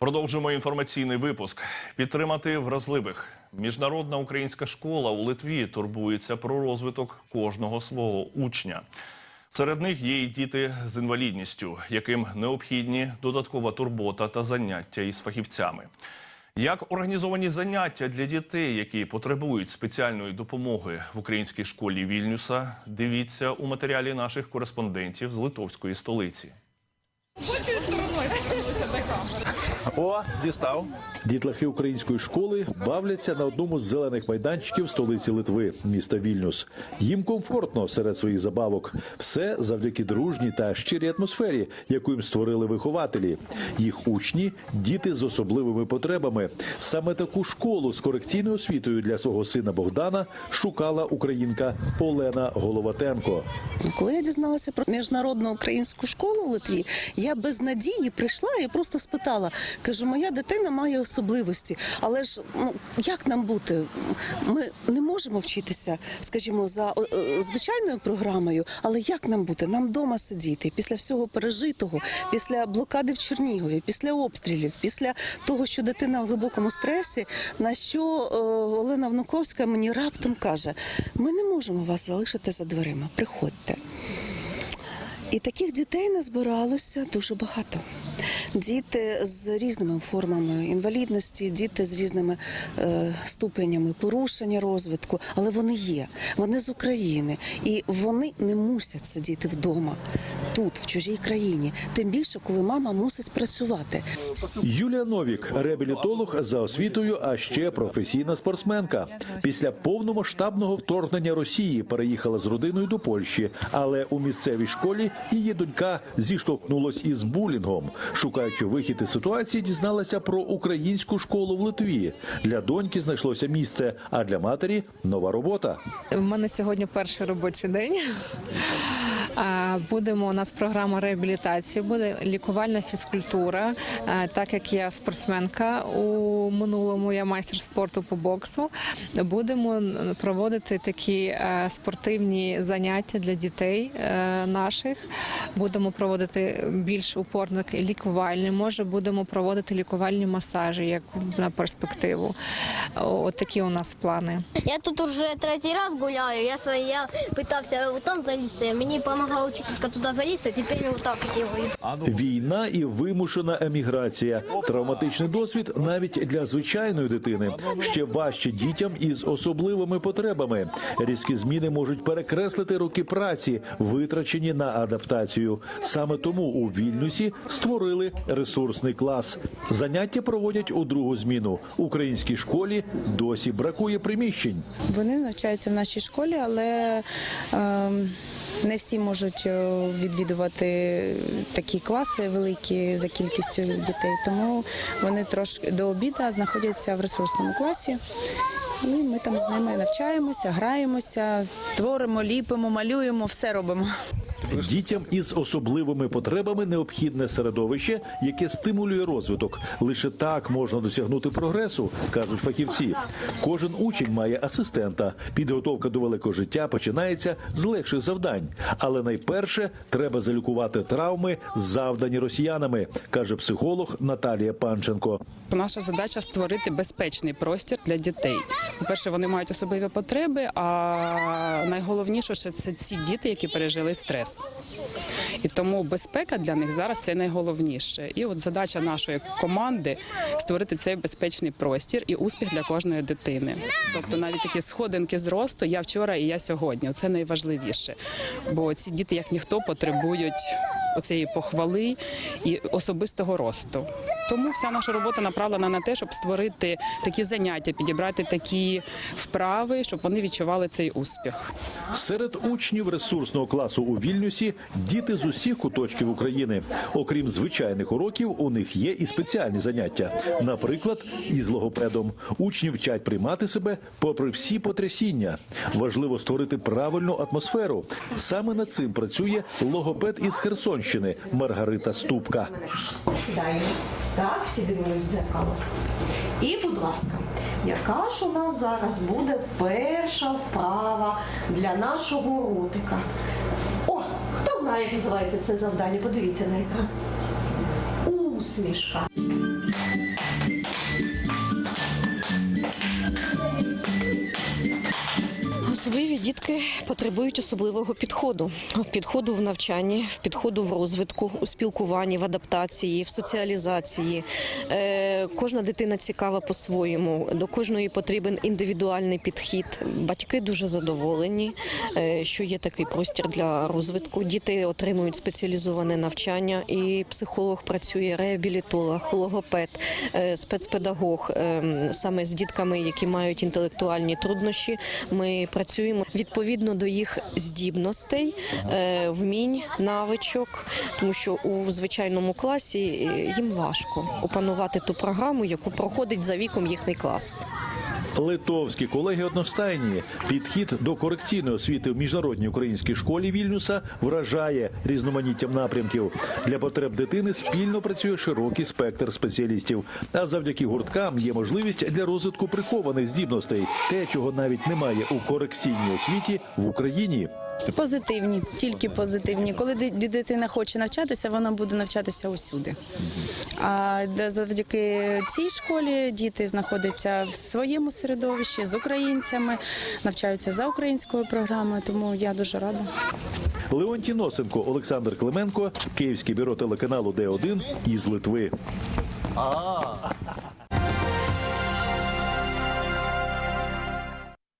Продовжуємо інформаційний випуск. Підтримати вразливих. Міжнародна українська школа у Литві турбується про розвиток кожного свого учня. Серед них є і діти з інвалідністю, яким необхідні додаткова турбота та заняття із фахівцями. Як організовані заняття для дітей, які потребують спеціальної допомоги в українській школі Вільнюса, дивіться у матеріалі наших кореспондентів з литовської столиці. О, дістав. Дітлахи української школи бавляться на одному з зелених майданчиків столиці Литви, міста Вільнюс. Їм комфортно серед своїх забавок. Все завдяки дружній та щирій атмосфері, яку їм створили вихователі. Їх учні діти з особливими потребами. Саме таку школу з корекційною освітою для свого сина Богдана шукала українка Олена Головатенко. Коли я дізналася про міжнародну українську школу в Литві, я без надії прийшла і просто спитала: кажу, моя дитина має особливості, але ж ну як нам бути? Ми не можемо вчитися, скажімо, за е, е, звичайною програмою, але як нам бути? Нам вдома сидіти після всього пережитого, після блокади в Чернігові, після обстрілів, після того, що дитина в глибокому стресі. На що е, Олена Внуковська мені раптом каже: ми не можемо вас залишити за дверима. Приходьте. І таких дітей назбиралося дуже багато. Діти з різними формами інвалідності, діти з різними е, ступенями порушення розвитку, але вони є. Вони з України, і вони не мусять сидіти вдома тут, в чужій країні. Тим більше, коли мама мусить працювати. Юлія Новік, реабілітолог за освітою, а ще професійна спортсменка. Після повномасштабного вторгнення Росії переїхала з родиною до Польщі, але у місцевій школі її донька зіштовхнулась із булінгом. Шукаючи вихід із ситуації, дізналася про українську школу в Литві. Для доньки знайшлося місце, а для матері нова робота. У мене сьогодні перший робочий день. Будемо у нас програма реабілітації, буде лікувальна фізкультура. Так як я спортсменка у минулому, я майстер спорту по боксу. Будемо проводити такі спортивні заняття для дітей наших. Будемо проводити більш упорно лікувальні. Може, будемо проводити лікувальні масажі як на перспективу. От такі у нас плани. Я тут уже третій раз гуляю. Я, я питався там залізти. Мені допомагала учителька туди залізти, тепер я отак делаю. Війна і вимушена еміграція, травматичний досвід навіть для звичайної дитини. Ще важче дітям із особливими потребами. Різкі зміни можуть перекреслити роки праці, витрачені на адаптацію. Саме тому у Вільнюсі створили ресурсний клас. Заняття проводять у другу зміну. Українській школі досі бракує приміщень. Вони навчаються в нашій школі, але е, не всі можуть е, відвідувати такі класи великі за кількістю дітей. Тому вони трошки до обіду знаходяться в ресурсному класі. І ми там з ними навчаємося, граємося, творимо, ліпимо, малюємо, все робимо. Дітям із особливими потребами необхідне середовище, яке стимулює розвиток. Лише так можна досягнути прогресу, кажуть фахівці. Кожен учень має асистента. Підготовка до великого життя починається з легших завдань. Але найперше треба залікувати травми, завдані росіянами, каже психолог Наталія Панченко. Наша задача створити безпечний простір для дітей. По-перше, вони мають особливі потреби, а найголовніше, що це ці діти, які пережили стрес. І тому безпека для них зараз це найголовніше. І от задача нашої команди створити цей безпечний простір і успіх для кожної дитини. Тобто навіть такі сходинки зросту я вчора і я сьогодні. Це найважливіше. Бо ці діти, як ніхто, потребують оцієї похвали і особистого росту. Тому вся наша робота направлена на те, щоб створити такі заняття, підібрати такі вправи, щоб вони відчували цей успіх. Серед учнів ресурсного класу у Вільнюсі діти з усіх куточків України. Окрім звичайних уроків, у них є і спеціальні заняття. Наприклад, із логопедом. Учні вчать приймати себе попри всі потрясіння. Важливо створити правильну атмосферу. Саме над цим працює логопед із Херсонщини Маргарита Ступка. Сідаємо так, всі дивимося в дзеркало. І, будь ласка, яка ж у нас зараз буде перша вправа для нашого ротика? О, хто знає, як називається це завдання? Подивіться на екран. Усмішка. Особливі діти! Потребують особливого підходу. Підходу в навчанні, підходу в розвитку, у спілкуванні, в адаптації, в соціалізації. Е, Кожна дитина цікава по-своєму. До кожної потрібен індивідуальний підхід. Батьки дуже задоволені, е, що є такий простір для розвитку. Діти отримують спеціалізоване навчання, і психолог працює, реабілітолог, логопед, е, спецпедагог Ем, саме з дітками, які мають інтелектуальні труднощі. Ми працюємо відповідно до їх здібностей, е, вмінь, навичок, тому що у звичайному класі е, їм важко опанувати ту програму, яку проходить за віком їхній клас. Литовські колеги одностайні. Підхід до корекційної освіти в міжнародній українській школі Вільнюса вражає різноманіттям напрямків. Для потреб дитини спільно працює широкий спектр спеціалістів. А завдяки гурткам є можливість для розвитку прихованих здібностей, те, чого навіть немає у корекційній освіті в Україні. Позитивні, тільки позитивні. Коли дитина хоче навчатися, вона буде навчатися усюди. А де- завдяки цій школі діти знаходяться в своєму середовищі з українцями, навчаються за українською програмою, тому я дуже рада. Леонтій Носенко, Олександр Клименко, Київське бюро телеканалу Д1 із Литви.